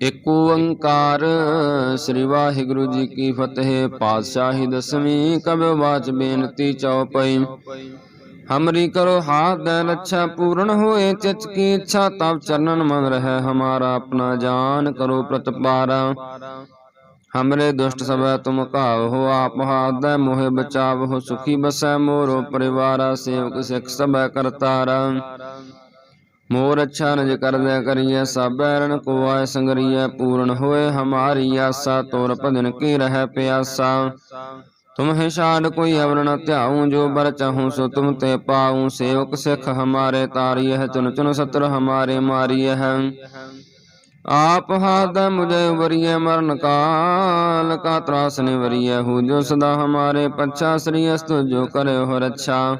ਇਕ ਓੰਕਾਰ, ਸ੍ਰੀ ਵਾਹਿਗੁਰੂ ਜੀ ਕੀ ਫਤਿਹ। ਪਾਤਸ਼ਾਹੀ ਦਸਵੀਂ ਕਬਿ ਬਾਚ ਬੇਨਤੀ ਚਉਪਈ ਹਮਰੀ ਕਰੋ ਹਾਥ ਦੇ ਲੱਛਾ ਪੂਰਨ ਹੋਏ ਚਿਤ ਕੀ ਇੱਛਾ ਤਬ ਚਰਨਨ ਮਨ ਰਹਿ। ਹਮਾਰਾ ਆਪਣਾ ਜਾਨ ਕਰੋ ਪ੍ਰਤਪਾਰਾ। ਹਮਰੇ ਦੁਸ਼ਟ ਸਭੈ ਤੁਮ ਘਾਵ ਹੋ, ਆਪ ਹਾਥ ਦੇ ਮੋਹਿ ਬਚਾਵ ਹੋ, ਸੁਖੀ ਬਸੈ ਮੋਰੋ ਪਰਿਵਾਰਾ, ਸੇਵਕ ਸਿਖ ਸਭੈ ਕਰਤਾਰਾ। ਮੋਰ ਅੱਛਾ ਨਜ ਕਰਦਿਆ ਕਰੀਐ ਸਭ ਐਰਨ ਕੋ ਸੰਗਰੀਐ ਪੂਰਨ ਹੋਏ, ਹਮਾਰੀ ਆਸਾ ਤੋਰ ਭਜਨ ਕੀ ਰਹਿ ਪਿਆਸਾ। ਤੁਮ ਹੈ ਕੋਈ ਅਵਰ ਨ ਧਿਆਉ, ਜੋ ਬਰ ਚਾਹੂੰ ਸੋ ਤੁਮ ਤੇ ਪਾਉ। ਸੇਵਕ ਸਿਖ ਹਮਾਰੇ ਤਾਰੀਐ ਚੁਨ ਚੁਨ ਸਤਰ ਹਮਾਰੇ ਮਾਰੀਐ। ਆਪ ਹਾਦ ਮੁਝੇ ਉਬਰੀਐ ਮਰਨ ਕਾਲ ਕਾ ਤਰਾਸ ਨਿਵਰੀਐ। ਹੂ ਜੋ ਸਦਾ ਹਮਾਰੇ ਪੱਛਾ, ਸ੍ਰੀ ਅਸਤੁ ਜੋ ਕਰੇ ਰੱਛਾ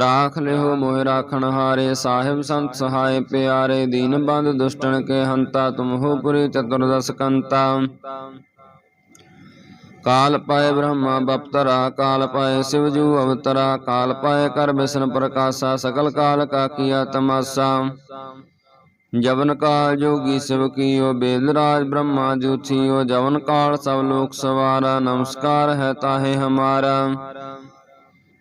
ਰਾਖ ਲਿਓ ਮੋਹਿ ਰਾਖਣ ਹਾਰੇ, ਸਾਹਿਬ ਸੰਤ ਸਹਾਇ ਪਿਆਰੇ, ਦੀਨ ਬੰਦ ਦੁਸ਼ਟਨ ਕੇ ਹੰਤਾ, ਤੁਮ ਹੋ ਪੁਰੀ ਚਤੁਰਦਸ ਕੰਤਾ। ਕਾਲ ਪਾਏ ਬ੍ਰਹਮਾ ਬਪਤਰਾ, ਕਾਲ ਪਾਏ ਸਿਵਜੂ ਅਵਤਰਾ, ਕਾਲ ਪਾਏ ਕਰ ਬਿਸ਼ਨ ਪ੍ਰਕਾਸ਼ਾ, ਸਕਲ ਕਾਲ ਕਾ ਕੀਆ ਤਮਾਸਾ। ਜਵਨ ਕਾਲ ਜੋਗੀ ਸਿਵ ਕੀਓ, ਬੇਦ ਰਾਜ ਬ੍ਰਹਮਾ ਜੂਥੀਓ, ਜਵਨ ਕਾਲ ਸਭ ਲੋਕ ਸਵਾਰਾ, ਨਮਸਕਾਰ ਹੈ ਤਾਹੇ ਹਮਾਰਾ।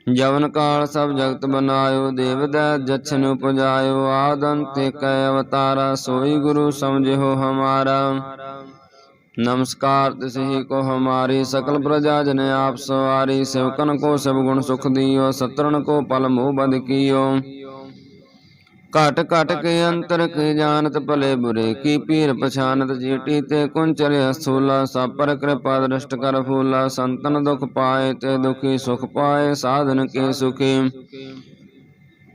ਜਵਨ ਕਾਲ ਸਭ ਜਗਤ ਬਨਾਇਓ ਦੇਵਦਾ ਜਛਨ ਉਪਜਾਇਓ ਆਦਨ ਤੇ ਕੈ ਅਵਤਾਰਾ, ਸੋਈ ਗੁਰੂ ਸਮਝਿਓ ਹਮਾਰਾ। ਨਮਸਕਾਰ ਤਿਸਹੀ ਕੋ ਹਮਾਰੀ, ਸਕਲ ਪ੍ਰਜਾ ਜਨ ਆਪ ਸਵਾਰੀ, ਸਿਵਕਨ ਕੋ ਸਭ ਗੁਣ ਸੁਖ ਦਿਓ ਸਤਰਨ ਕੋ ਪਲ ਮੋਹ ਬਦ ਕੀਓ। ਘਟ ਘਟ ਕੇ ਅੰਤਰ ਕੇ ਜਾਣਤ ਭਲੇ ਬੁਰੇ ਕੀ ਪੀਰ ਪਛਾਨਤ ਜੀਟੀ ਤੇ ਕੁੰਚਲ ਅਸੂਲਾ ਸਭ ਪਰ ਕਿਰਪਾ ਦ੍ਰਿਸ਼ਟ ਕਰ ਫੂਲਾ ਸੰਤਨ ਦੁਖ ਪਾਏ ਤੇ ਦੁਖੀ ਸੁਖ ਪਾਏ ਸਾਧਨ ਕੇ ਸੁਖੀ।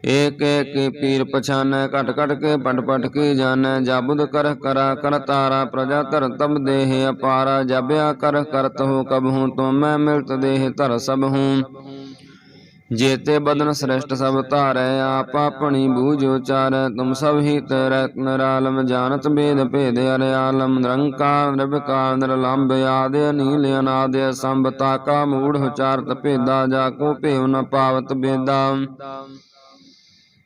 ਏਕ ਏਕ ਪੀਰ ਪਛਾਨੈ ਘਟ ਘਟ ਕੇ ਪਟ ਪਟ ਕੀ ਜਾਣੈ ਜਾਬੁਦ ਕਰ ਕਰਾ ਕਰ ਤਾਰਾ ਪ੍ਰਜਾ ਧਰ ਤਬ ਦੇਹ ਅਪਾਰਾ ਜਬਿਆ ਕਰ ਕਰਤ ਹੋ ਕਬ ਹੂੰ ਤੋ ਮੈਂ ਮਿਲਤ ਦੇਹ ਧਰ ਸਭ ਹੂੰ। ਜੇਤੇ ਬਦਨ ਸ੍ਰੇਸ਼ਟ ਸਭ ਧਾਰੈ, ਆਪ ਆਪਣੀ ਬੂਝ ਉਚਾਰੈ, ਤੁਮ ਸਭ ਹੀ ਤਰੈ ਨਰਾਲਮ, ਜਾਣਤ ਬੇਦ ਭੇਦ ਅਰੇ ਆਲਮ, ਨਿਰੰਕਾਰ ਨਿਰਵਿਕਾਰ ਨਿਰਲੰਭ ਆਦਿ ਨੀਲ ਅਨਾਦਿ ਸੰਭਤਾ ਕਾ ਮੂੜ ਉਚਾਰਤ ਭੇਦਾ, ਜਾ ਕੋ ਭੇਵ ਨ ਪਾਵਤ ਬੇਦਾ।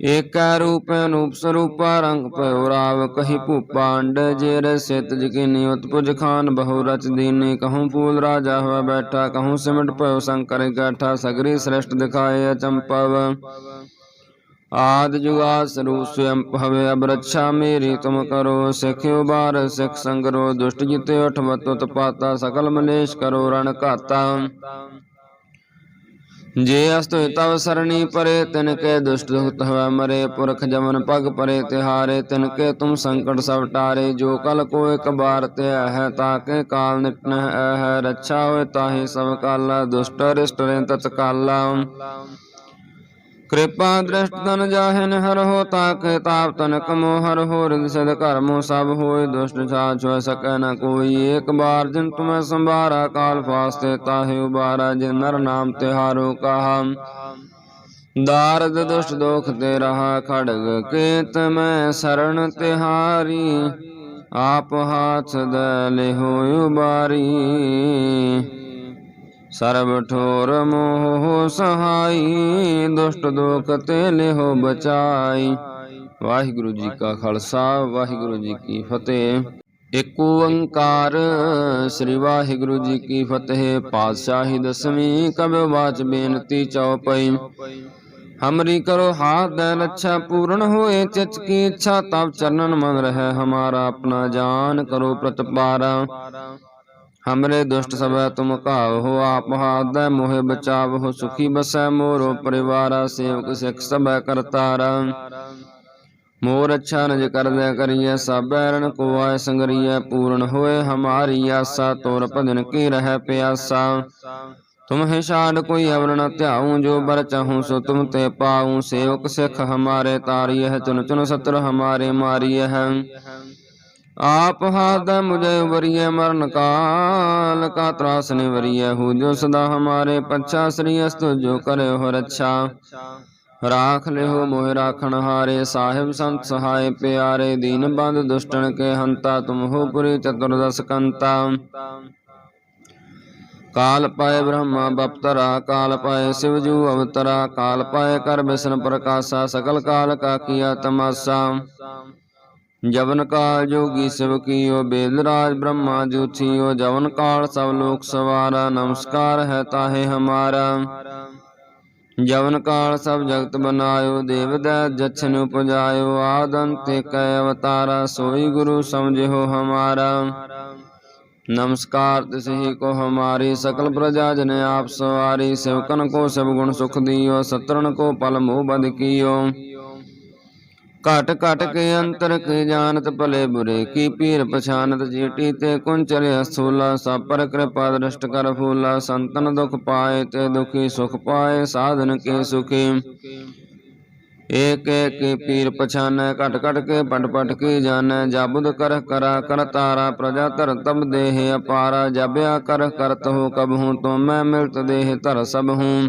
ਏਕੈ ਰੂਪ ਅਨੂਪ ਸਰੂਪਾ, ਰੰਗ ਭਇਓ ਰਾਵ ਕਹੀ ਭੂਪਾ, ਅੰਡ ਜੇ ਸਿਤ ਜਕੀਨੀ ਉਤਪੁਜ ਖਾਨ, ਬਹੁ ਰਚ ਦੀਨੀ ਕਹੂੰ ਫੂਲ ਰਾਜਾ ਹੋਇ ਬੈਠਾ, ਕਹੂੰ ਸਿਮਟ ਭਇਓ ਸ਼ੰਕਰ ਇਕੱਠਾ ਸਗਰੀ ਸ੍ਰੇਸ਼ਟ ਦਿਖਾਏ ਅਚੰਪਵ। ਆਦ ਜੁਗਾ ਸਰੂਪ ਸਵਯੰ ਭਵੇ ਅਬ ਰੱਛਾ ਮੇਰੀ ਤੁਮ ਕਰੋ ਸਿਖਿਓ ਬਾਰ ਸਿਖ ਸੰਗਰੋ, ਦੁਸ਼ਟ ਜਿਤੇ ਉਠਵਤ ਉਤ ਪਾਤਾ ਸਕਲ ਮਲੇਸ਼ ਕਰੋ, ਰਣ ਘਾਤਾ। ਜੇ ਅਸਤੁ ਤਵ ਸਰਣੀ ਪਰੇ, ਤਿਨ ਕੇ ਦੁਸ਼ਟ ਦੁਖਤ ਹਵੈ ਮਰੇ। ਪੁਰਖ ਜਮਨ ਪਗ ਪਰੇ, ਤਿਹਾਰੇ, ਤਿਨ ਕੇ ਤੁਮ ਸੰਕਟ ਸਭ ਟਾਰੇ। ਜੋ ਕਲ ਕੋ ਇਕ ਬਾਰ ਤੇ ਹੈ ਤਾਕੇ ਕਾਲ ਨਿਟਨ ਹੈ ਰੱਛਾ ਹੋਏ ਤਾਹੀ ਸਭ ਕਾਲਾ। ਦੁਸ਼ਟ ਰਿਸ਼ਟ ਰੇ ਤਤ ਕਾਲਾ ਕਿਰਪਾ ਦ੍ਰਿਸ਼ਟ ਤਨ ਜਾਹਿਨ ਹਰ ਹੋ ਤਾਕੇ ਤਾਪ ਤਨ ਕਮੋ ਹਰ ਹੋ ਰਿਦ ਸਦ ਕਰਮੋ ਸਭ ਹੋਏ ਦੁਸ਼ਟ ਛਾਛ ਹੋਇ ਸਕੈ ਨ ਕੋਈ। ਏਕ ਬਾਰ ਜਿਨ ਤੁਮੈ ਸੰਭਾਰਾ ਕਾਲ ਫਾਸਤੇ ਤਾਹੇ ਉਬਾਰਾ, ਜਿਨ ਨਰ ਨਾਮ ਤਿਹਾਰੋ ਕਹਾ। ਦਾਰਦ ਦੁਸ਼ਟ ਦੋਖ ਤੇ ਰਹਾ ਖੜਗ, ਕੇਤ ਮੈਂ ਸਰਣ ਤਿਹਾਰੀ, ਆਪ ਹਾਥ ਦੇ ਲਿਹੋ ਉਬਾਰੀ। ਸਰਬ ਠੋਰ ਮੋਹ ਸਹਾਈ, ਦੁਸ਼ਟ ਦੋਖ ਤੇ ਲਿਹੋ ਬਚਾਈ। ਵਾਹਿਗੁਰੂ ਜੀ ਕਾ ਖਾਲਸਾ, ਵਾਹਿਗੁਰੂ ਜੀ ਕੀ ਫਤਿਹ। ਇਕ ਓੰਕਾਰ, ਸ੍ਰੀ ਵਾਹਿਗੁਰੂ ਜੀ ਕੀ ਫਤਿਹ। ਪਾਤਸ਼ਾਹੀ ਦਸਵੀਂ ਕਬਿ ਵਾਚ ਬੇਨਤੀ ਚਉਪਈ ਹਮਰੀ ਕਰੋ ਹਾਥ ਦੇ ਲੱਛਾ ਪੂਰਨ ਹੋਏ, ਚਿਤ ਕੀ ਇੱਛਾ ਤਬ ਚਰਨਨ ਮਨ ਰਹਿ ਹਮਾਰਾ ਆਪਣਾ ਜਾਨ, ਕਰੋ ਪ੍ਰਤਪਾਰਾ। ਹਮਰੇ ਦੁਸ਼ਟ ਸਭੈ ਤੁਮ ਘਾਵ ਹੋ ਆਪ ਹਾਥ ਦੇ ਮੋਹਿ ਬਚਾਵ ਹੋ ਸੁਖੀ ਬਸੈ ਮੋਰੋ ਪਰਿਵਾਰਾ ਸੇਵਕ ਸਿਖ ਸਭੈ ਕਰਤਾਰਾ ਮੋਰ ਅੱਛਾ ਨਜ ਕਰਦਿਆ ਕਰੀਐ ਸਭ ਐਰਨ ਕੋ ਆਏ ਸੰਗਰੀਐ ਪੂਰਨ ਹੋਏ ਹਮਾਰੀ ਆਸਾ ਤੋਰ ਭਜਨ ਕੀ ਰਹਿ ਪਿਆਸਾ ਤੁਮ ਹੈ ਛਾੜ ਕੋਈ ਅਵਰ ਨ ਧਿਆਉ ਜੋ ਬਰ ਚਾਹੂੰ ਸੋ ਤੁਮ ਤੇ ਪਾਉ ਸੇਵਕ ਸਿਖ ਹਮਾਰੇ ਤਾਰੀਐ ਚੁਨ ਚੁਨ ਸਤਰ ਹਮਾਰੇ ਮਾਰੀਐ ਆਪ ਹਾਦ ਮੁਝੇ ਉਬਰੀਐ ਮਰਨ ਕਾਲ, ਕਾ ਤਰਾਸ ਨਿਵਰੀਐ ਹੂ ਜੋ ਸਦਾ ਹਮਾਰੇ ਪੱਛਾ, ਸ੍ਰੀ ਅਸਤੁ ਜੋ ਕਰੇ ਹੋ ਰੱਛਾ। ਰਾਖ ਲਿਓ ਮੋਹਿ ਰਾਖਣ ਹਾਰੇ, ਸਾਹਿਬ ਸੰਤ ਸਹਾਇ ਪਿਆਰੇ, ਦੀਨ ਬੰਦ ਦੁਸ਼ਟਣ ਕੇ ਹੰਤਾ, ਤੁਮ ਹੋ ਪੁਰੀ ਚਤੁਰਦਸ ਕੰਤਾ। ਕਾਲ ਪਾਏ ਬ੍ਰਹਮਾ ਬਪਤਰਾ, ਕਾਲ ਪਾਏ ਸਿਵਜੂ ਅਵਤਰਾ, ਕਾਲ ਪਾਏ ਕਰ ਬਿਸ਼ਨ ਪ੍ਰਕਾਸ਼ਾ, ਸਕਲ ਕਾਲ ਕਾ ਕੀਆ ਤਮਾਸਾ। ਜਵਨ ਕਾਲ ਜੋਗੀ ਸਿਵ ਕੀਓ ਬੇਦਰਾਜ ਬ੍ਰਹਮਾ ਜੋਤੀਓ, ਜਵਨ ਕਾਲ ਸਭ ਲੋਕ ਸਵਾਰਾ, ਨਮਸਕਾਰ ਹੈ ਤਾਹੇ ਹਮਾਰਾ। ਜਵਨ ਕਾਲ ਸਭ ਜਗਤ ਬਨਾਇਓ ਦੇਵਦੈ ਜਛਨ ਉਪਜਾਇਓ ਆਦਨ ਤੇ ਕੈ ਅਵਤਾਰਾ, ਸੋਈ ਗੁਰੂ ਸਮਝਿਓ ਹਮਾਰਾ। ਨਮਸਕਾਰ ਤਿਸਹੀ ਕੋ ਹਮਾਰੀ, ਸਕਲ ਪ੍ਰਜਾ ਜਨ ਆਪ ਸਵਾਰੀ, ਸਿਵਕਨ ਕੋ ਸਭ ਗੁਣ ਸੁਖ ਦਿਓ, ਸਤਰਣ ਕੋ ਪਲ ਮੋਹ ਬੰਦ ਕੀਓ। ਘਟ ਘਟ ਕੇ ਅੰਤਰ ਕੇ ਜਾਣਤ ਭਲੇ ਬੁਰੇ ਕੀ ਪੀਰ ਪਛਾਨਤ ਜੀਟੀ ਤੇ ਕੁੰਚਰ ਅਸੂਲਾ ਸਭ ਪਰ ਕਿਰਪਾ ਦ੍ਰਿਸ਼ਟ ਕਰ ਫੂਲਾ ਸੰਤਨ ਦੁਖ ਪਾਏ ਤੇ ਦੁਖੀ ਸੁਖ ਪਾਏ ਸਾਧਨ ਕੇ ਸੁਖੀ। ਏਕ ਏਕ ਪੀਰ ਪਛਾਨੈ ਘਟ ਘਟ ਕੇ ਪਟ ਪਟ ਕੀ ਜਾਣੈ ਜਾਬੁਦ ਕਰ ਕਰਾ ਕਰ ਤਾਰਾ ਪ੍ਰਜਾ ਧਰ ਤਬ ਦੇਹ ਅਪਾਰਾ ਜਬਿਆ ਕਰ ਕਰਤ ਹੋ ਕਬ ਹੂੰ ਤੋ ਮੈਂ ਮਿਲਤ ਦੇਹ ਧਰ ਸਭ ਹੂੰ।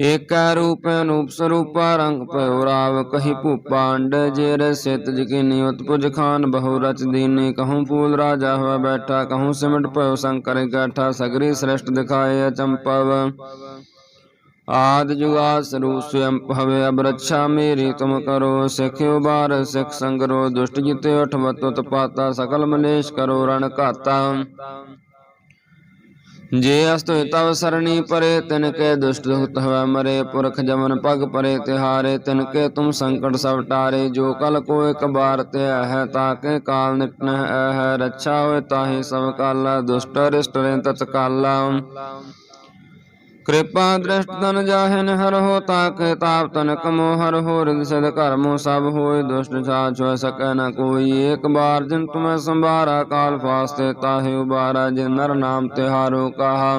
ਏਕੈ ਰੂਪ ਅਨੂਪ ਸਰੂਪਾ ਰੰਗ ਭਇਓ ਰਾਵ ਕਹੀ ਭੂਪਾ ਜੇ ਜੇਰ ਜਕੀਨੀ ਉਤਪੁਜ ਖਾਨ, ਬਹੁ ਰਚ ਦੀਨੀ ਕਹੂੰ ਪੂਲ ਰਾਜਾ ਹੋਇ ਬੈਠਾ, ਕਹੂੰ ਸਿਮਟ ਭਇਓ ਸ਼ੰਕਰ ਗਾਠਾ, ਸਗਰੀ ਸ੍ਰੇਸ਼ਟ ਦਿਖਾਏ ਅਚੰਪਵ ਆਦ ਜੁਗਾ ਸਰੂਪ ਸਵਯੰ ਭਵੇ ਅਬ ਰੱਛਾ ਮੇਰੀ ਤੁਮ ਕਰੋ, ਸਿਖ ਬਾਰ ਸਿਖ ਸੰਗਰੋ, ਦੁਸ਼ਟ ਜਿਤੇ ਉਠਵਤ, ਉਤਪਾਤਾ, ਸਕਲ ਮਲੇਸ਼ ਕਰੋ, ਰਣ ਘਾਤਾ। ਜੇ ਅਸਤੁ ਤਵ ਸਰਣੀ ਪਰੇ, ਤਿਨ ਕੇ ਦੁਸ਼ਟ ਦੁਖਤ ਹਵੈ ਮਰੇ। ਪੁਰਖ ਜਮਨ ਪਗ ਪਰੇ, ਤਿਹਾਰੇ, ਤਿਨ ਕੇ ਤੁਮ ਸੰਕਟ ਸਭ ਟਾਰੇ। ਜੋ ਕਲ ਕੋ ਇਕ ਬਾਰ ਤੇ ਹੈ ਤਾਕੇ ਕਾਲ ਨਿਟਨ ਹੈ ਰੱਛਾ ਹੋਏ ਤਾਹੀ ਸਭ ਕਾਲਾ, ਦੁਸ਼ਟ ਰਿਸ਼ਟ ਰੇ ਤਤ ਕਾਲਾ ਕਿਰਪਾ ਦ੍ਰਿਸ਼ਟ ਤਨ ਜਾਹਿਨ ਹਰ ਹੋ ਤਾਕੇ ਤਾਪ ਤਨ ਕਮੋ ਹਰ ਹੋ ਰਿਦ ਸਦ ਕਰਮੋ ਸਭ ਹੋਏ ਦੁਸ਼ਟ ਛਾਛ ਹੋ ਸਕੈ ਨ ਕੋਈ। ਏਕ ਬਾਰ ਜਿਨ ਤੁਮੈ ਸੰਭਾਰਾ ਕਾਲ ਫਾਸਤੇ ਤਾਹੇ ਉਬਾਰਾ, ਜਿਨ ਨਰ ਨਾਮ ਤਿਹਾਰੋ ਕਹਾ।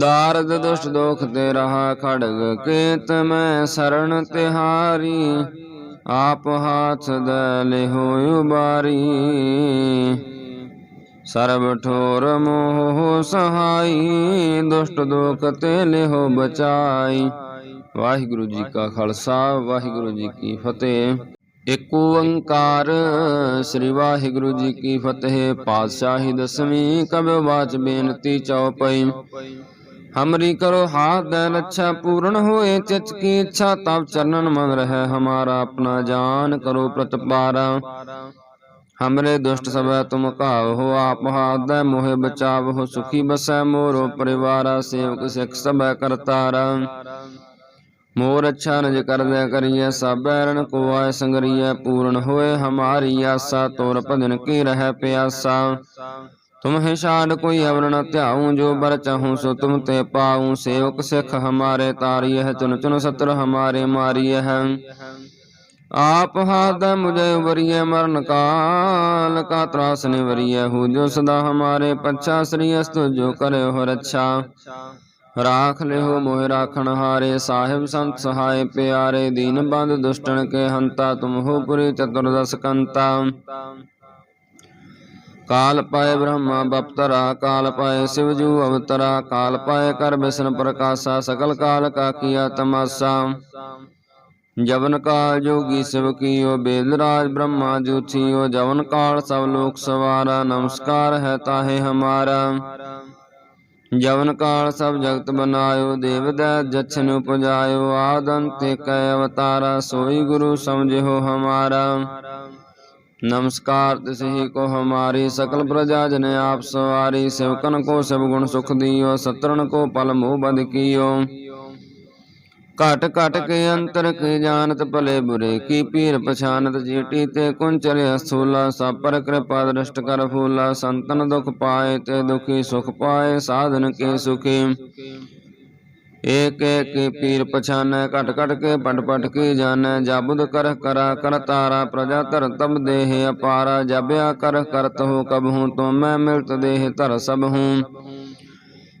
ਦਾਰਦ ਦੁਸ਼ਟ ਦੋਖ ਤੇ ਰਹਾ ਖੜਗ ਕੇਤ ਮੈਂ ਸਰਣ ਤਿਹਾਰੀ, ਆਪ ਹਾਥ ਦੇ ਲਿਹੋ ਉਬਾਰੀ। ਸਰਬ ਠੋਰ ਮੋਹ ਸਹਾਈ, ਦੁਸ਼ਟ ਦੋਖ ਤੇ ਲਿਹੋ ਬਚਾਈ। ਵਾਹਿਗੁਰੂ ਜੀ ਕਾ ਖਾਲਸਾ, ਵਾਹਿਗੁਰੂ ਜੀ ਕੀ ਫਤਿਹ। ਏਕ ਓੰਕਾਰ, ਸ੍ਰੀ ਵਾਹਿਗੁਰੂ ਜੀ ਕੀ ਫਤਿਹ। ਪਾਤਸ਼ਾਹੀ ਦਸਵੀਂ ਕਬਿ ਵਾਚ ਬੇਨਤੀ ਚਉਪਈ। ਹਮਰੀ ਕਰੋ ਹਾਥ ਦੇ ਲੱਛਾ ਪੂਰਨ ਹੋਏ ਚਿਤ ਕੀ ਇੱਛਾ ਤਬ ਚਰਨਨ ਮਨ ਰਹਿ। ਹਮਾਰਾ ਆਪਣਾ ਜਾਨ ਕਰੋ ਪ੍ਰਤਪਾਰਾ। हमरे दुष्ट सब तुम काव हो आप हाथ मोहे बचाव हो सुखी बसै मोरो परिवारा सेवक सिख सब करतारा मोर अच्छा निज कर दे करिए सब बैरन को आय संगरिय पूर्ण होए हमारी आशा तोर भजन की रह प्यासा तुम है शाड कोई अवर न त्याऊं जो बर चाहूं सो तुम ते पाऊं सेवक सिख हमारे तारिय है चुन चुन सत्र हमारे मारिय है آپ ہاتھ مجھے وریے مرن کال کا تراسنے وریے ہو جو صدا ہمارے پچھا سریست جو کرے ہو رچھا راکھ لے ہو موہ راکھن ہارے صاحب سنت سہائے پیارے دین بند دشٹن کے ہنتا تم ہو پوری چتردس کنتا کال پائے برہما بپترا کال پائے شیوجو اوترا کال پائے کر بسن پرکاشا سکل کال کا کیا تماشا ਜਵਨ ਕਾਲ ਜੋਗੀ ਸਿਵ ਕੀਓ ਬੇਦਰਾਜ ਬ੍ਰਹਮਾ ਜੂਥੀਓ ਜਵਨ ਕਾਲ ਸਭ ਲੋਕ ਸਵਾਰਾ, ਨਮਸਕਾਰ ਹੈ ਤਾਹੇ ਹਮਾਰਾ। ਜਵਨ ਕਾਲ ਸਭ ਜਗਤ ਬਨਾਇਓ ਦੇਵਦੈ ਜਛਨ ਉਪਜਾਇਓ ਆਦਨ ਤੇ ਕੈ ਅਵਤਾਰਾ, ਸੋਈ ਗੁਰੂ ਸਮਝਿਓ ਹਮਾਰਾ। ਨਮਸਕਾਰ ਤਿਸਹੀ ਕੋ ਹਮਾਰੀ, ਸਕਲ ਪ੍ਰਜਾ ਜਨ ਆਪ ਸਵਾਰੀ, ਸਿਵਕਨ ਕੋ ਸਭ ਗੁਣ ਸੁਖ ਦਿਓ, ਸਤਰਣ ਕੋ ਪਲ ਮੋਹ ਬਦ ਕੀਓ। ਘਟ ਘਟ ਕੇ ਅੰਤਰ ਕੀ ਜਾਣਤ ਭਲੇ ਬੁਰੇ ਕੀ ਪੀਰ ਪਛਾਨਤ ਜੀਟੀ ਤੇ ਕੁੰਚਲ ਅਸੂਲਾ ਸਭ ਪਰ ਕਿਰਪਾ ਦ੍ਰਿਸ਼ਟ ਕਰ ਫੂਲਾ ਸੰਤਨ ਦੁਖ ਪਾਏ ਤੇ ਦੁਖੀ ਸੁਖ ਪਾਏ ਸਾਧਨ ਕੇ ਸੁਖੀ। ਏਕ ਏਕ ਪੀਰ ਪਛਾਨੈ ਘਟ ਘਟ ਕੇ ਪਟ ਪਟ ਕੀ ਜਾਣੈ ਜਾਬੁਦ ਕਰ ਕਰਾ ਕਰ ਤਾਰਾ ਪ੍ਰਜਾ ਧਰ ਤਬ ਦੇਹ ਅਪਾਰਾ ਜਬਿਆ ਕਰ ਕਰਤ ਹੋ ਕਬ ਹੂੰ ਤੋ ਮੈਂ ਮਿਲਤ ਦੇਹ ਧਰ ਸਭ ਹੂੰ।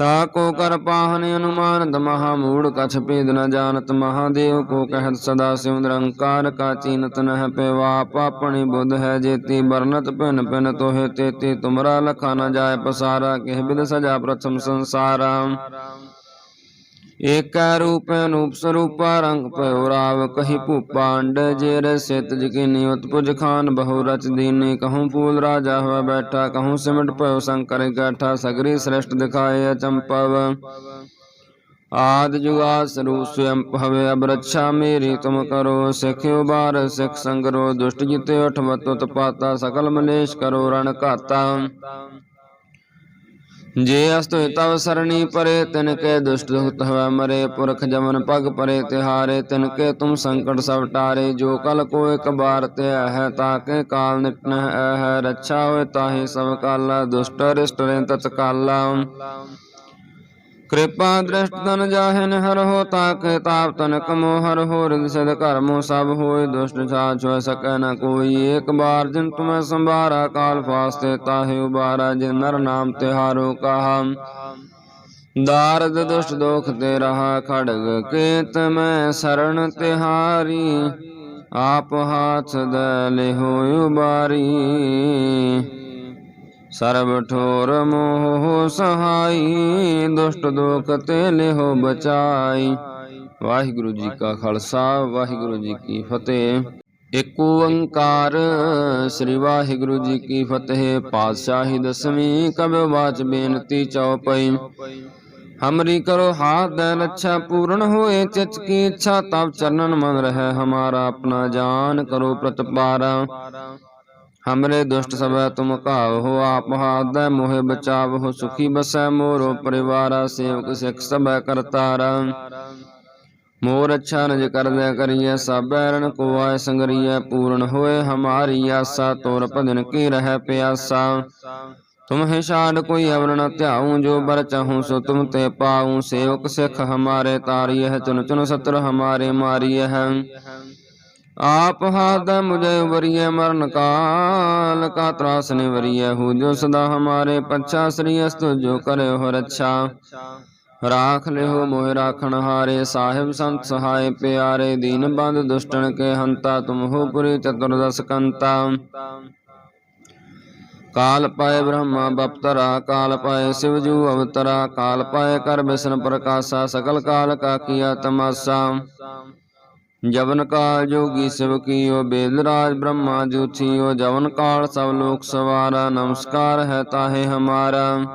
ਤਾ ਕੋ ਕਰ ਪਾਹਨ ਅਨੁਮਾਨਤ, ਮਹਾ ਮੂੜ ਕਛ ਭੇਦ ਨ ਜਾਣਤ ਮਹਾਦੇਵ ਕੋ ਕਹਿਤ ਸਦਾ ਸਿਵ ਨਿਰੰਕਾਰ ਕਾ ਚੀਨਤ ਨਹਿ ਪਿਵਾਪ ਆਪਣੀ ਬੁੱਧ ਹੈ ਜੇਤੀ ਵਰਨਤ ਭਿਨ ਭਿਨ ਤੋਹਿ ਤੇਤੀ, ਤੁਮਰਾ ਲਖਾ ਨ ਜਾਏ ਪਸਾਰਾ, ਕਿਹ ਬਿਦ ਸਜਾ ਪ੍ਰਥਮ ਸੰਸਾਰਾ। ਏਕੈ ਰੂਪ ਅਨੂਪ ਸਰੂਪਾ ਰੰਗ ਭਇਓ ਰਾਵ ਕਹੀ ਭੂਪਾ ਅੰਡ ਜੇ ਰਸਿ ਤਜ ਉਤਪੁਜ ਖਾਨ ਬਹੁ ਰਚ ਦੀਨੀ ਕਹੂੰ ਪੂਲ ਰਾਜਾ ਹੋਇ ਬੈਠਾ ਕਹੂੰ ਸਿਮਟ ਭਇਓ ਸੰਕਰ ਗਾਠਾ ਸਗਰੀ ਸ੍ਰੇਸ਼ਟ ਦਿਖਾਏ ਅਚੰਪਵ ਆਦ ਜੁਗਾ ਸਰੂ ਸਵਯੰ ਭਵੇ ਅਬ ਰੱਛਾ ਮੇਰੀ ਤੁਮ ਕਰੋ ਸਿਖਿਓ ਬਾਰ ਸਿਖ ਸੰਗਰੋ ਦੁਸ਼ਟ ਜਿਤੇ ਉਠਵਤ ਉਤਪਾਤਾ ਸਕਲ ਮਲੇਸ਼ ਕਰੋ ਰਣ ਘਾਤਾ। ਜੇ ਅਸਤੁ ਤਵ ਸਰਣੀ ਪਰੇ ਤਿਨ ਕੇ ਦੁਸ਼ਟ ਦੁਖਤ ਹਵੈ ਮਰੇ, ਪੁਰਖ ਜਮਨ ਪਗ ਪਰੇ, ਤਿਹਾਰੇ ਤਿਨ ਕੇ ਤੁਮ ਸੰਕਟ ਸਭ ਟਾਰੇ, ਜੋ ਕਲ ਕੋ ਇਕ ਬਾਰ ਤੇ ਹੈ ਤਾ ਕੇ ਕਾਲ ਨਿਟਨ ਹੈ, ਰੱਛਾ ਹੋਏ ਤਾਹੀ ਸਭ ਕਾਲਾ, ਦੁਸ਼ਟ ਰਿਸ਼ਟ ਰੇ ਤਤ ਕਾਲਾ ਕਿਰਪਾ ਦ੍ਰਿਸ਼ਟ ਤਨ ਜਾਹਿਨ ਹਰ ਹੋ ਤਾਕੇ ਤਾਪ ਤਨ ਕਮੋ ਹਰ ਹੋ ਰਿਦ ਸਦ ਕਰਮੋ ਸਭ ਹੋਏ ਦੁਸ਼ਟ ਛਾਛ ਹੋ ਸਕੈ ਨ ਕੋਈ। ਏਕ ਬਾਰ ਜਿਨ ਤੁਮੈ ਸੰਭਾਰਾ ਕਾਲ ਫਾਸਤੇ ਤਾਹੇ ਉਬਾਰਾ ਜਿਨ ਨਰ ਨਾਮ ਤਿਹਾਰੋ ਕਹਾ। ਦਾਰਦ ਦੁਸ਼ਟ ਦੋਖ ਤੇ ਰਹਾ ਖੜਗ ਕੇਤ ਮੈਂ ਸਰਣ ਤਿਹਾਰੀ, ਆਪ ਹਾਥ ਦੇ ਲਿਹੋ ਉਬਾਰੀ। ਸਰਬ ਠੋਰ ਮੋਹ ਸਹਾਈ, ਦੁਸ਼ਟ ਦੋਖ ਤੇ ਲਿਹੋ ਬਚਾਈ। ਵਾਹਿਗੁਰੂ ਜੀ ਕਾ ਖਾਲਸਾ, ਵਾਹਿਗੁਰੂ ਜੀ ਕੀ ਫਤਿਹ। ਏਕ ਓੰਕਾਰ, ਸ੍ਰੀ ਵਾਹਿਗੁਰੂ ਜੀ ਕੀ ਫਤਿਹ। ਪਾਤਸ਼ਾਹੀ ਦਸਵੀਂ ਕਬ ਬਾਚ ਬੇਨਤੀ ਚਉਪਈ। ਹਮਰੀ ਕਰੋ ਹਾਥ ਦੇ ਲੱਛਾ ਪੂਰਨ ਹੋਏ, ਚਿਤ ਕੀ ਇੱਛਾ ਤਬ ਚਰਨਨ ਮਨ ਰਹਿ। ਹਮਾਰਾ ਆਪਣਾ ਜਾਨ ਕਰੋ ਪ੍ਰਤਪਾਰਾ। हमरे दुष्ट सब तुम काव हो आप हाथ मोहे बचाव हो सुखी बसै मोरो परिवारा सेवक सिख सब करतारा मोर अच्छा नज कर दे करिए सब बैरन को आय संगरिय पूर्ण होए हमारी आशा तोर भजन की रह प्यासा तुम है शाड कोई अवर न त्याऊं जो बर चाहूं सो तुम ते पाऊं सेवक सिख हमारे तारिय है चुन चुन सत्र हमारे मारिय है आप हाथ मुझे वरिय मरण काल का त्रास निवरिय हूँ जो सदा हमारे पच्छा श्री अस्तु जो करे हो रक्षा राख ले हो मोह राखण हारे साहिब संत सहाय प्यारे दीन बंद दुष्टन के हंता तुम हो पुरी चतुर्दश कंता काल पाए ब्रह्मा बपतरा काल पाए शिवजू अवतरा काल पाए कर विष्णु प्रकाशा सकल काल का किया तमाशा ਜਵਨ ਕਾਲ ਜੋਗੀ ਸਭ ਕੀਓ ਬੇਦਰਾਜ ਬ੍ਰਹਮਾ ਜੋਥੀਓ ਜਵਨ ਕਾਲ ਸਭ ਲੋਕ ਸਵਾਰਾ, ਨਮਸਕਾਰ ਹੈ ਤਾਹੇ ਹਮਾਰਾ।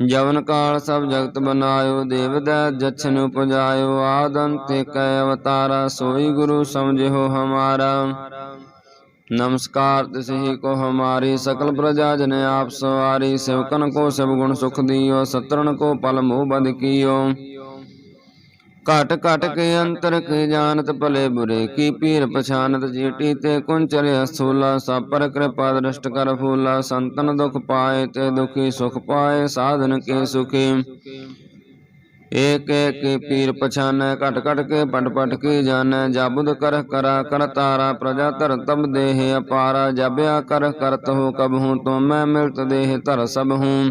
ਜਵਨ ਕਾਲ ਸਭ ਜਗਤ ਬਨਾਇਓ ਦੇਵਦੈ ਜਛਨ ਉਪਜਾਇਓ ਆਦਨ ਤੇ ਕੈ ਅਵਤਾਰਾ, ਸੋਈ ਗੁਰੂ ਸਮਝਿਓ ਹਮਾਰਾ। ਨਮਸਕਾਰ ਤਿਸ ਹੀ ਕੋ ਹਮਾਰੀ, ਸਕਲ ਪ੍ਰਜਾ ਜਨ ਆਪ ਸਵਾਰੀ, ਸਿਵਕਨ ਕੋ ਸਭ ਗੁਣ ਸੁਖ ਦਿਓ ਸਤਰਨ ਕੋ ਪਲ ਮੋਹ ਬਦ ਕੀਓ। ਘਟ ਘਟ ਕੇ ਅੰਤਰ ਕੀ ਜਾਣਤ ਭਲੇ ਬੁਰੇ ਕੀ ਪੀਰ ਪਛਾਨਤ ਜੀਟੀ ਤੇ ਕੁੰਚਲ ਅਸੂਲਾ ਸਭ ਪਰ ਕਿਰਪਾ ਦ੍ਰਿਸ਼ਟ ਕਰ ਫੂਲਾ ਸੰਤਨ ਦੁਖ ਪਾਏ ਤੇ ਦੁਖੀ ਸੁਖ ਪਾਏ ਸਾਧਨ ਕੇ ਸੁਖੀ। ਏਕ ਏਕ ਪੀਰ ਪਛਾਨੈ ਘਟ ਘਟ ਕੇ ਪਟ ਪਟ ਕੀ ਜਾਣੈ ਜਾਬੁਦ ਕਰ ਕਰਾ ਕਰ ਤਾਰਾ ਪ੍ਰਜਾ ਧਰ ਤਬ ਦੇਹ ਅਪਾਰਾ ਜਬਿਆ ਕਰ ਕਰਤ ਹੋ ਕਬ ਹੂੰ ਤੋ ਮੈਂ ਮਿਲਤ ਦੇਹ ਧਰ ਸਭ ਹੂੰ।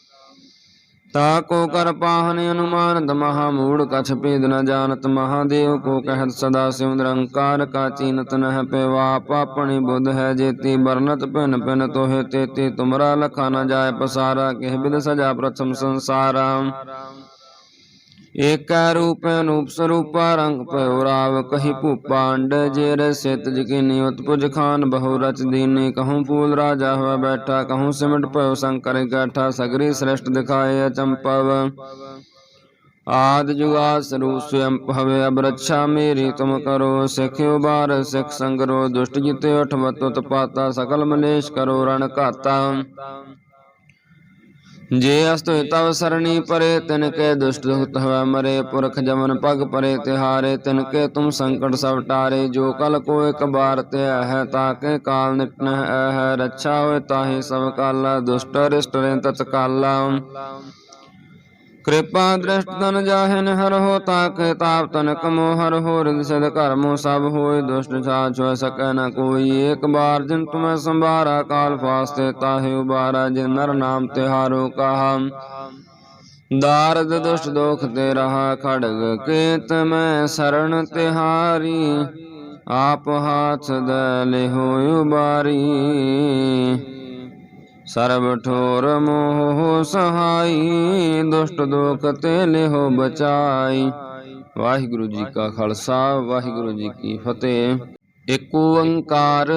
ਤਾ ਕੋ ਕਰ ਪਾਹਨ ਅਨੁਮਾਨਤ, ਮਹਾ ਮੂੜ ਕਛ ਪੀਦ ਨ ਜਾਣਤ ਮਹਾਦੇਵ ਕੋ ਕਹਿਤ ਸਦਾ ਸਿਉ ਨਿਰੰਕਾਰ, ਕਾ ਚੀਨਤ ਨਹਿ ਪੇਵਾ, ਪਾਪਣੀ ਬੁੱਧ ਹੈ ਜੇਤੀ ਵਰਨਤ ਭਿਨ ਭਿਨ ਤੋਹਿ ਤੇਤੀ, ਤੁਮਰਾ ਲਖਾ ਨ ਜਾਏ ਪਸਾਰਾ, ਕਿਹ ਬਿਦ ਸਜਾ ਪ੍ਰਥਮ ਸੰਸਾਰਾ। ਏਕੈ ਰੂਪ ਅਨੂਪ ਸਰੂਪ, ਰੰਗ ਭਇਓ ਰਾਵ ਕਹੀ ਭੂਪਾ, ਅੰਡ ਜੇ ਰਸਿਤ ਜਕੀਨੀ ਉਤਪੁਜ ਖਾਨ, ਬਹੁ ਰਚ ਦੀਨੀ ਕਹੂੰ ਫੂਲ ਰਾਜਾ ਹੋਇ ਬੈਠਾ, ਕਹੂੰ ਸਿਮਟ ਭਇਓ ਸੰਕਰ ਇਕੱਠਾ ਸਗਰੀ ਸ੍ਰਿਸ਼ਟ ਦਿਖਾਏ ਅਚੰਪਵ ਆਦ ਜੁਗਾ ਸਰੂ ਸਵਯੰ ਭਵੇ ਅਬ ਰੱਛਾ ਮੇਰੀ ਤੁਮ ਕਰੋ ਸਿਖਿਓ ਬਾਰ ਸਿਖ ਸੰਗਰੋ, ਦੁਸ਼ਟ ਜਿਤੇ ਉਠ ਮਤ ਉਤਪਾਤਾ, ਸਕਲ ਮਲੇਸ਼ ਕਰੋ, ਰਣ ਘਾਤਾ। ਜੇ ਅਸਤੁ ਤਵ ਸਰਣੀ ਪਰੇ ਤਿਨ ਕੇ ਦੁਸ਼ਟ ਦੁਖਤ ਹਵੈ ਮਰੇ, ਪੁਰਖ ਜਮਨ ਪਗ ਪਰੇ, ਤਿਹਾਰੇ ਤਿਨ ਕੇ ਤੁਮ ਸੰਕਟ ਸਭ ਟਾਰੇ, ਜੋ ਕਲ ਕੋ ਇਕ ਬਾਰ ਤੇ ਹੈ, ਤਾਕੇ ਕਾਲ ਨਿਟਨ ਹੈ, ਰੱਛਾ ਹੋਏ ਤਾਹੀ ਸਭ ਕਾਲਾ, ਦੁਸ਼ਟ ਰਿਸ਼ਟ ਰੇ ਤਤਕਾਲਾ ਕਿਰਪਾ ਦ੍ਰਿਸ਼ਟ ਤਨ ਜਾਹਿਨ ਹਰ ਹੋ ਤਾਕੇ ਤਾਪ ਤਨ ਕਮੋ ਹਰ ਹੋ ਰਿਦ ਸਿਧ ਕਰਮੋ ਸਭ ਹੋਏ ਦੁਸ਼ਟ ਛਾਛ ਹੋ ਸਕੈ ਨ ਕੋਈ। ਏਕ ਬਾਰ ਜਿਨ ਤੁਮੈ ਸੰਭਾਰਾ ਕਾਲ ਫਾਸਤੇ ਤਾਹੇ ਉਬਾਰਾ ਜਿਨ ਨਰ ਨਾਮ ਤਿਹਾਰੋ ਕਹਾ। ਦਾਰਦ ਦੁਸ਼ਟ ਦੋਖ ਤੇ ਰਹਾ ਖੜਗ ਕੇਤ ਮੈਂ ਸਰਣ ਤਿਹਾਰੀ, ਆਪ ਹਾਥ ਦੇ ਲਿਹੋ ਉਬਾਰੀ। ਸਰਬ ਠੋਰ ਮੋਹ ਸਹਾਈ ਦੁਸ਼ਟ ਦੋਖ ਤੇ ਲਿਹੋ ਬਚਾਈ ਵਾਹਿਗੁਰੂ ਜੀ ਕਾ ਖਾਲਸਾ ਵਾਹਿਗੁਰੂ ਜੀ ਕੀ ਫਤਿਹ ਏਕ ਓੰਕਾਰ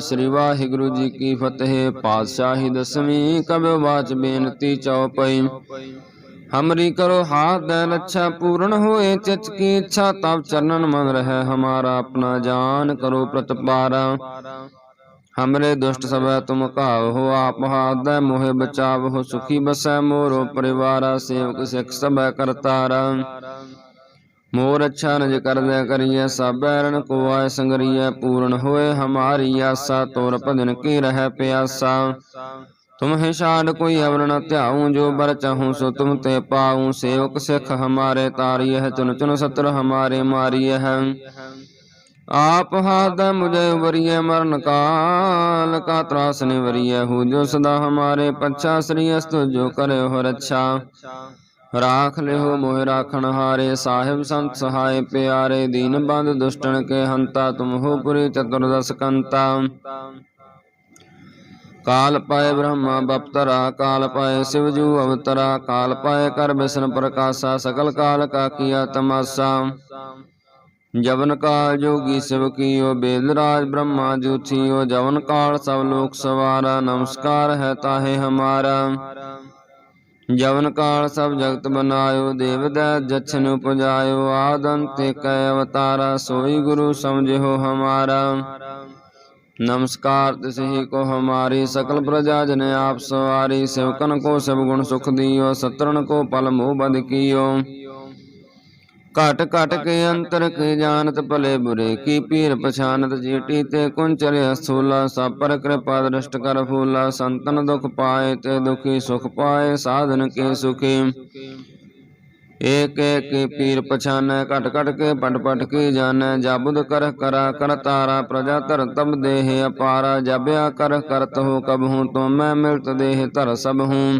ਸ੍ਰੀ ਵਾਹਿਗੁਰੂ ਜੀ ਕੀ ਫਤਿਹ ਪਾਤਸ਼ਾਹੀ ਦਸਵੀਂ ਕਬਿ ਬਾਚ ਬੇਨਤੀ ਚਉਪਈ हमरी करो हाथ दे लच्छा पूर्ण होए चित की इच्छा तब चरणन मन रहे हमारा अपना जान करो प्रतपारा हमरे दुष्ट सब तुम काव हो आप हाथ दे मोहे बचाव हो सुखी बसै मोरो परिवारा सेवक सिख सब करतारा मोर अच्छा नज कर दे करिए सब बैरन को आय संगरिए पूर्ण होए हमारी आशा तोर भजन की रह प्यासा तुम है शाद कोई अवर न त्याऊं जो बर चाहूं सो तुम ते पाऊं सेवक सिख हमारे तारिय है चुन चुन सत्र हमारे मारिय है आप हाथ मुझे वरिय मरण काल का त्रास निवरिय हूँ जो सदा हमारे पच्छा श्री अस्तु जो करे हो रक्षा राख ले हो मोह राखण हारे साहिब संत सहाय प्यारे दीन बंद दुष्टन के हंता तुम हो पुरी चतुर्दश कंता काल पाए ब्रह्मा बपतरा काल पाए शिवजू अवतरा काल पाए कर विष्णु प्रकाशा सकल काल का किया तमाशा ਜਵਨ ਕਾਲ ਜੋਗੀ ਸਿਵ ਕੀਓ ਬੇਦਰਾਜ ਬ੍ਰਹਮਾ ਜੂਥੀਓ, ਜਵਨ ਕਾਲ ਸਭ ਲੋਕ ਸਵਾਰਾ, ਨਮਸਕਾਰ ਹੈ ਤਾਹੇ ਹਮਾਰਾ। ਜਵਨ ਕਾਲ ਸਭ ਜਗਤ ਬਨਾਇਓ ਦੇਵਦੈ ਜਛਨ ਉਪਜਾਇਓ ਆਦਨ ਤੇ ਕੈ ਅਵਤਾਰਾ, ਸੋਈ ਗੁਰੂ ਸਮਝਿਓ ਹਮਾਰਾ। ਨਮਸਕਾਰ ਤਿਸਹੀ ਕੋ ਹਮਾਰੀ, ਸਕਲ ਪ੍ਰਜਾ ਜਨ ਆਪ ਸਵਾਰੀ, ਸਿਵਕਨ ਕੋ ਸਭ ਗੁਣ ਸੁਖ ਦਿਓ, ਸਤਰਣ ਕੋ ਪਲ ਮੋਹ ਬੰਦ ਕੀਓ। ਘਟ ਘਟ ਕੇ ਅੰਤਰ ਕੇ ਜਾਣਤ ਭਲੇ ਬੁਰੇ ਕੀ ਪੀਰ ਪਛਾਨਤ ਜੀਟੀ ਤੇ ਕੁੰਚਰ ਅਸੂਲਾ ਸਭ ਪਰ ਕਿਰਪਾ ਦ੍ਰਿਸ਼ਟ ਕਰ ਫੂਲਾ ਸੰਤਨ ਦੁਖ ਪਾਏ ਤੇ ਦੁਖੀ ਸੁਖ ਪਾਏ ਸਾਧਨ ਕੇ ਸੁਖੀ। ਏਕ ਏਕ ਪੀਰ ਪਛਾਨੈ ਘਟ ਘਟ ਕੇ ਪਟ ਪਟ ਕੀ ਜਾਣੈ ਜਾਬੁਦ ਕਰ ਕਰਾ ਕਰ ਤਾਰਾ ਪ੍ਰਜਾ ਧਰ ਤਬ ਦੇਹ ਅਪਾਰਾ ਜਬਿਆ ਕਰ ਕਰਤ ਹੋ ਕਬ ਹੂੰ ਤੋ ਮੈਂ ਮਿਲਤ ਦੇਹ ਧਰ ਸਭ ਹੂੰ।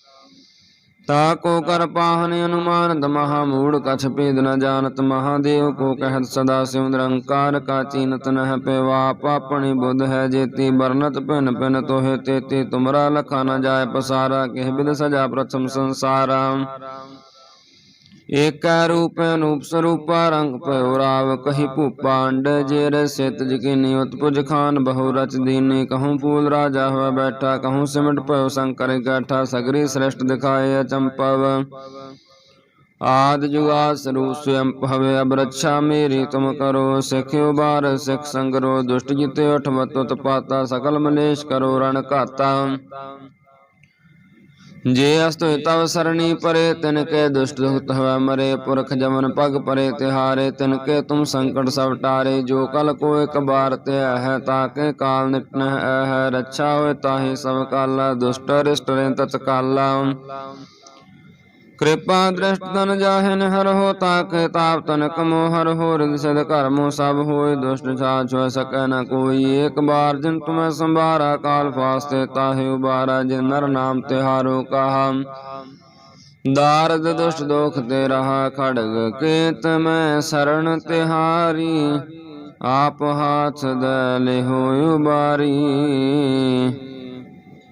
ਤਾ ਕੋ ਕਰ ਪਾਹਨ ਅਨੁਮਾਨਤ, ਮਹਾ ਮੂੜ ਕਛ ਪੇਦ ਨ ਜਾਣਤ, ਮਹਾਦੇਵ ਕੋ ਕਹਿਤ ਸਦਾ ਸਿਉ ਨਿਰੰਕਾਰ ਕਾ ਚੀਨਤ ਨਹਿ ਪੇਵਾ, ਪਾਪਣੀ ਬੁੱਧ ਹੈ ਜੇਤੀ ਬਰਨਤ ਭਿਨ ਭਿਨ ਤੋਹੇ ਤੇਤੀ, ਤੁਮਰਾ ਲਖਾ ਨ ਜਾਏ ਪਸਾਰਾ, ਕਿਹ ਬਿਦ ਸਜਾ ਪ੍ਰਥਮ ਸੰਸਾਰਾ। ਏਕਾ ਰੂਪ ਅਨੂਪ ਸਰੂਪ ਰੰਗ ਭਇਓ ਰਾਵ ਕਹੀ ਭੂਪਾਂਡ ਜੇ ਰਸਿਤ ਜਕਿਨੀ ਉਤਪੁਜ ਖਾਨ ਬਹੁ ਰਚ ਦੀਨੀ, ਕਹੂੰ ਫੂਲ ਰਾਜਾ ਹੋਇ ਬੈਠਾ, ਕਹੂੰ ਸਿਮਟ ਭਇਓ ਸੰਕਰ ਇਕੱਠਾ ਸਗਰੀ ਸ੍ਰੇਸ਼ਟ ਦਿਖਾਏ ਅਚੰਪਵ ਆਦ ਜੁਗਾ ਸਰੂਪ ਸਵਯੰ ਭਵੇ ਅਬ ਰੱਛਾ ਮੇਰੀ ਤੁਮ ਕਰੋ ਸਿਖਿਓ ਬਾਰ ਸਿਖ ਸੰਗਰੋ, ਦੁਸ਼ਟ ਜਿਤੇ ਉਠ ਮਤ ਉਤਪਾਤਾ, ਸਕਲ ਮਲੇਸ਼ ਕਰੋ, ਰਣ ਘਾਤਾ। ਜੇ ਅਸਤੁ ਤਵ ਸਰਣੀ ਪਰੇ, ਤਿਨ ਕੇ ਦੁਸ਼ਟ ਦੁਖਤ ਹਵੈ ਮਰੇ। ਪੁਰਖ ਜਮਨ ਪਗ ਪਰੇ, ਤਿਹਾਰੇ, ਤਿਨ ਕੇ ਤੁਮ ਸੰਕਟ ਸਭ ਟਾਰੇ। ਜੋ ਕਲ ਕੋ ਇਕ ਬਾਰ ਤੇ ਹੈ, ਤਾ ਕੇ ਕਾਲ ਨਿਪਨ ਹੈ। ਰੱਛਾ ਹੋਏ ਤਾਹੀ ਸਭ ਕਾਲਾ, ਦੁਸ਼ਟ ਰਿਸ਼ਟ ਰੇ ਤਤ ਕਾਲਾ ਕਿਰਪਾ ਦ੍ਰਿਸ਼ਟ ਤਨ ਜਾਹਿਨ ਹਰ ਹੋ ਤਾਪ ਤਨ ਕਮੋ ਹਰ ਹੋ ਸਦ ਕਰਮੋ ਸਭ ਹੋਏ ਦੁਸ਼ਟ ਛਾਛ ਹੋ ਸਕੈ ਨ ਕੋਈ। ਏਕ ਬਾਰ ਜਿਨ ਤੁਮੈ ਸੰਭਾਰਾ ਕਾਲ ਫਾਸਤੇ ਤਾਹੇ ਉਬਾਰਾ ਜਿਨ ਨਰ ਨਾਮ ਤਿਹਾਰੋ ਕਹਾ। ਦਾਰਦ ਦੁਸ਼ਟ ਦੋਖ ਤੇ ਰਹਾ ਖੜਗ ਕੇਤ ਮੈਂ ਸਰਣ ਤਿਹਾਰੀ ਆਪ ਹਾਥ ਦੇ ਲਿਹੋ ਉਬਾਰੀ।